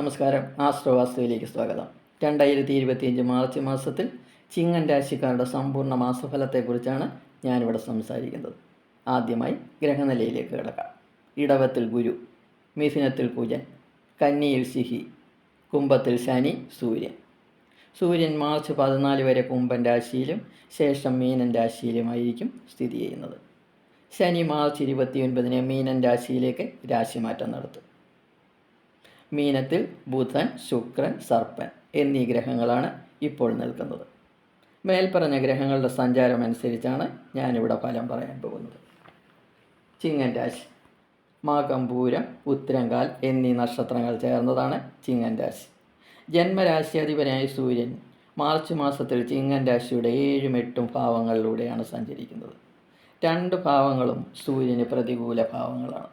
നമസ്കാരം. ആസ്ട്രോവാസ്തുവിലേക്ക് സ്വാഗതം. രണ്ടായിരത്തി ഇരുപത്തിയഞ്ച് മാർച്ച് മാസത്തിൽ ചിങ്ങൻ രാശിക്കാരുടെ സമ്പൂർണ മാസഫലത്തെക്കുറിച്ചാണ് ഞാനിവിടെ സംസാരിക്കുന്നത്. ആദ്യമായി ഗ്രഹനിലയിലേക്ക് കിടക്കാം. ഇടവത്തിൽ ഗുരു മിഥുനത്തിൽ കുജൻ കന്നിയിൽ സിഹി കുംഭത്തിൽ ശനി സൂര്യൻ. സൂര്യൻ മാർച്ച് പതിനാല് വരെ കുംഭൻ രാശിയിലും ശേഷം മീനൻ രാശിയിലുമായിരിക്കും സ്ഥിതി ചെയ്യുന്നത്. ശനി മാർച്ച് ഇരുപത്തിയൊൻപതിന് മീനൻ രാശിയിലേക്ക് രാശിമാറ്റം നടത്തും. മീനത്തിൽ ബുധൻ ശുക്രൻ സർപ്പൻ എന്നീ ഗ്രഹങ്ങളാണ് ഇപ്പോൾ നിൽക്കുന്നത്. മേൽപ്പറഞ്ഞ ഗ്രഹങ്ങളുടെ സഞ്ചാരം അനുസരിച്ചാണ് ഞാനിവിടെ ഫലം പറയാൻ പോകുന്നത്. ചിങ്ങൻ രാശി. മാകം പൂരം ഉത്തരങ്കാൽ എന്നീ നക്ഷത്രങ്ങൾ ചേർന്നതാണ് ചിങ്ങൻ രാശി. ജന്മരാശിയധിപനായ സൂര്യൻ മാർച്ച് മാസത്തിൽ ചിങ്ങൻ രാശിയുടെ ഏഴും എട്ടും ഭാവങ്ങളിലൂടെയാണ് സഞ്ചരിക്കുന്നത്. രണ്ട് ഭാവങ്ങളും സൂര്യന് പ്രതികൂല ഭാവങ്ങളാണ്.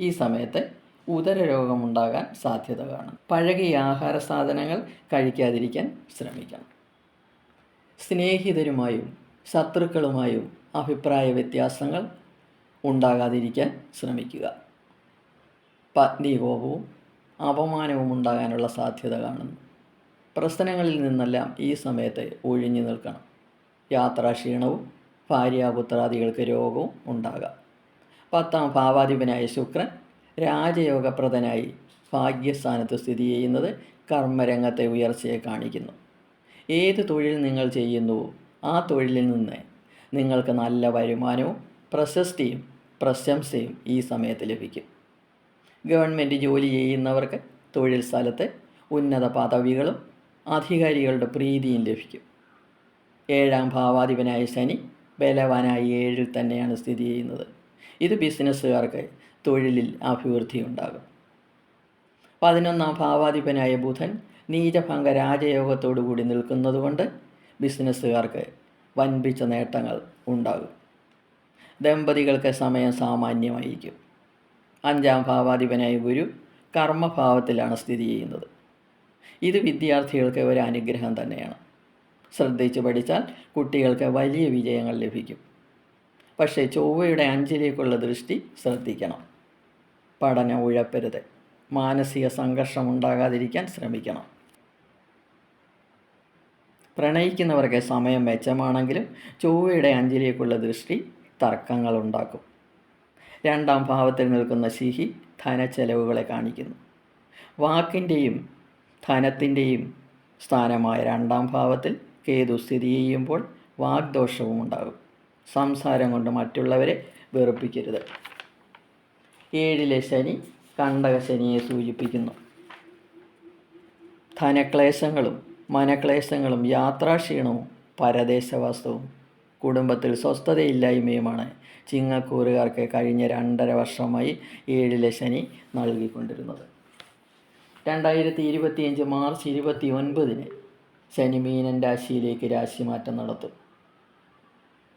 ഈ സമയത്ത് ഉദരരോഗമുണ്ടാകാൻ സാധ്യത കാണും പഴകിയ ആഹാര സാധനങ്ങൾ കഴിക്കാതിരിക്കാൻ ശ്രമിക്കണം. സ്നേഹിതരുമായും ശത്രുക്കളുമായും അഭിപ്രായ വ്യത്യാസങ്ങൾ ഉണ്ടാകാതിരിക്കാൻ ശ്രമിക്കുക. പത്നികോപവും അപമാനവും ഉണ്ടാകാനുള്ള സാധ്യത കാണുന്നു പ്രശ്നങ്ങളിൽ നിന്നെല്ലാം ഈ സമയത്ത് ഒഴിഞ്ഞു നിൽക്കണം. യാത്രാക്ഷീണവും ഭാര്യാപുത്രാദികൾക്ക് രോഗവും ഉണ്ടാകാം. പത്താം ഭാവാധിപനായ ശുക്രൻ രാജയോഗപ്രദനായി ഭാഗ്യസ്ഥാനത്ത് സ്ഥിതി ചെയ്യുന്നത് കർമ്മരംഗത്തെ ഉയർച്ചയെ കാണിക്കുന്നു. ഏത് തൊഴിൽ നിങ്ങൾ ചെയ്യുന്നുവോ ആ തൊഴിലിൽ നിന്ന് നിങ്ങൾക്ക് നല്ല വരുമാനവും പ്രശസ്തിയും പ്രശംസയും ഈ സമയത്ത് ലഭിക്കും. ഗവൺമെന്റ് ജോലി ചെയ്യുന്നവർക്ക് തൊഴിൽ സ്ഥലത്ത് ഉന്നത പദവികളും അധികാരികളുടെ പ്രീതിയും ലഭിക്കും. ഏഴാം ഭാവാധിപനായ ശനി ബലവാനായി ഏഴിൽ തന്നെയാണ് സ്ഥിതി ചെയ്യുന്നത്. ഇത് ബിസിനസ്സുകാർക്ക് തൊഴിലിൽ അഭിവൃദ്ധി ഉണ്ടാകും പതിനൊന്നാം ഭാവാധിപനായ ബുധൻ നീചഭംഗ രാജയോഗത്തോടുകൂടി നിൽക്കുന്നതുകൊണ്ട് ബിസിനസ്സുകാർക്ക് വൻപിച്ച നേട്ടങ്ങൾ ഉണ്ടാകും. ദമ്പതികൾക്ക് സമയം സാമാന്യമായിരിക്കും. അഞ്ചാം ഭാവാധിപനായ ഗുരു കർമ്മഭാവത്തിലാണ് സ്ഥിതി ചെയ്യുന്നത്. ഇത് വിദ്യാർത്ഥികൾക്ക് ഒരു അനുഗ്രഹം തന്നെയാണ്. ശ്രദ്ധിച്ച് പഠിച്ചാൽ കുട്ടികൾക്ക് വലിയ വിജയങ്ങൾ ലഭിക്കും. പക്ഷേ ചൊവ്വയുടെ അഞ്ചിലേക്കുള്ള ദൃഷ്ടി ശ്രദ്ധിക്കണം. പഠനം ഉഴപ്പരുത്. മാനസിക സംഘർഷം ഉണ്ടാകാതിരിക്കാൻ ശ്രമിക്കണം. പ്രണയിക്കുന്നവർക്ക് സമയം മെച്ചമാണെങ്കിലും ചൊവ്വയുടെ അഞ്ചിലേക്കുള്ള ദൃഷ്ടി തർക്കങ്ങൾ ഉണ്ടാക്കും രണ്ടാം ഭാവത്തിൽ നിൽക്കുന്ന ശിഹി ധനച്ചെലവുകളെ കാണിക്കുന്നു. വാക്കിന്റെയും ധനത്തിന്റെയും സ്ഥാനമായ രണ്ടാം ഭാവത്തിൽ കേതു സ്ഥിതി ചെയ്യുമ്പോൾ വാഗ്ദോഷവും ഉണ്ടാകും സംസാരം കൊണ്ട് മറ്റുള്ളവരെ വെറുപ്പിക്കരുത്. ഏഴിലെ ശനി കണ്ടക ശനിയെ സൂചിപ്പിക്കുന്നു. ധനക്ലേശങ്ങളും മനക്ലേശങ്ങളും യാത്രാക്ഷീണവും പരദേശവാസവും കുടുംബത്തിൽ സ്വസ്ഥതയില്ലായ്മയുമാണ് ചിങ്ങക്കൂറുകാർക്ക് കഴിഞ്ഞ രണ്ടര വർഷമായി ഏഴിലെ ശനി നൽകിക്കൊണ്ടിരുന്നത്. രണ്ടായിരത്തി ഇരുപത്തിയഞ്ച് മാർച്ച് ഇരുപത്തി ഒൻപതിന് ശനി മീനൻ രാശിയിലേക്ക് രാശിമാറ്റം നടത്തും.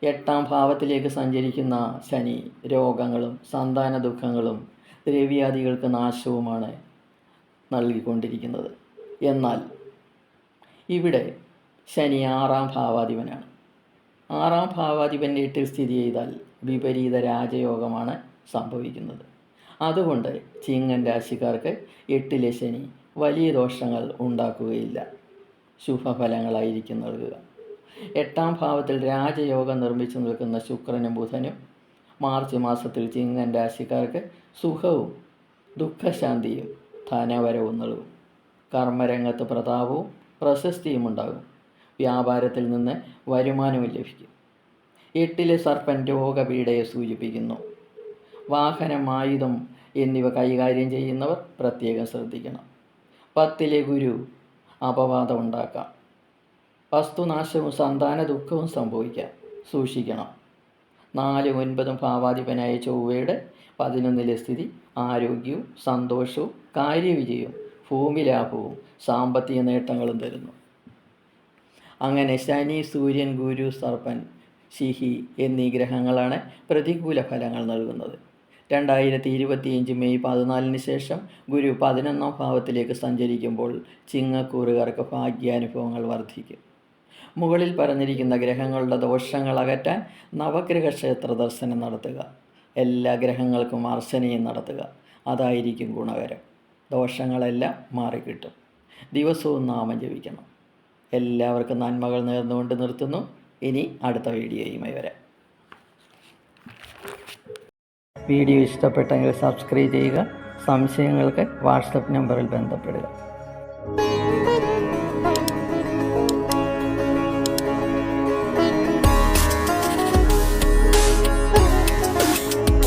എട്ടാം ഭാവത്തിലേക്ക് സഞ്ചരിക്കുന്ന ശനി രോഗങ്ങളും സന്താന ദുഃഖങ്ങളും ദ്രവ്യാദികൾക്ക് നാശവുമാണ് നൽകിക്കൊണ്ടിരിക്കുന്നത്. എന്നാൽ ഇവിടെ ശനി ആറാം ഭാവാധിപനാണ്. ആറാം ഭാവാധിപന്റെ എട്ടിൽ സ്ഥിതി ചെയ്താൽ വിപരീത രാജയോഗമാണ് സംഭവിക്കുന്നത്. അതുകൊണ്ട് ചിങ്ങൻ രാശിക്കാർക്ക് എട്ടിലെ ശനി വലിയ ദോഷങ്ങൾ ഉണ്ടാക്കുകയില്ല. ശുഭഫലങ്ങളായിരിക്കും നൽകുക. എട്ടാം ഭാവത്തിൽ രാജയോഗം നിർമ്മിച്ചു നിൽക്കുന്ന ശുക്രനും ബുധനും മാർച്ച് മാസത്തിൽ ചിങ്ങൻ രാശിക്കാർക്ക് സുഖവും ദുഃഖശാന്തിയും ധനവരവും നൽകും. കർമ്മരംഗത്ത് പ്രതാപവും പ്രശസ്തിയും ഉണ്ടാകും. വ്യാപാരത്തിൽ നിന്ന് വരുമാനവും ലഭിക്കും. എട്ടിലെ സർപ്പൻ രോഗപീഠയെ സൂചിപ്പിക്കുന്നു. വാഹനം ആയുധം എന്നിവ കൈകാര്യം ചെയ്യുന്നവർ പ്രത്യേകം ശ്രദ്ധിക്കണം. പത്തിലെ ഗുരു അപവാദം ഉണ്ടാക്കാം. വസ്തുനാശവും സന്താന ദുഃഖവും സംഭവിക്കാം. സൂക്ഷിക്കണം. നാല് ഒൻപതും ഭാവാധിപനായ ചൊവ്വയുടെ പതിനൊന്നിലെ സ്ഥിതി ആരോഗ്യവും സന്തോഷവും കാര്യവിജയവും ഭൂമിലാഭവും സാമ്പത്തിക നേട്ടങ്ങളും തരുന്നു. അങ്ങനെ ശനി സൂര്യൻ ഗുരു സർപ്പൻ ശിഹി എന്നീ ഗ്രഹങ്ങളാണ് പ്രതികൂല ഫലങ്ങൾ നൽകുന്നത്. രണ്ടായിരത്തി ഇരുപത്തിയഞ്ച് മെയ് പതിനാലിന് ശേഷം ഗുരു പതിനൊന്നാം ഭാവത്തിലേക്ക് സഞ്ചരിക്കുമ്പോൾ ചിങ്ങക്കൂറുകാർക്ക് ഭാഗ്യാനുഭവങ്ങൾ വർദ്ധിക്കും. മുകളിൽ പറഞ്ഞിരിക്കുന്ന ഗ്രഹങ്ങളുടെ ദോഷങ്ങൾ അകറ്റാൻ നവഗ്രഹ ക്ഷേത്ര ദർശനം നടത്തുക. എല്ലാ ഗ്രഹങ്ങൾക്കും അർച്ചനയും നടത്തുക. അതായിരിക്കും ഗുണകരം. ദോഷങ്ങളെല്ലാം മാറിക്കിട്ടും. ദിവസവും നാമം ജപിക്കണം. എല്ലാവർക്കും നന്മകൾ നേർന്നുകൊണ്ട് നിർത്തുന്നു. ഇനി അടുത്ത വീഡിയോയുമായി വരാം. വീഡിയോ ഇഷ്ടപ്പെട്ടെങ്കിൽ സബ്സ്ക്രൈബ് ചെയ്യുക. സംശയങ്ങൾക്ക് വാട്സപ്പ് നമ്പറിൽ ബന്ധപ്പെടുക.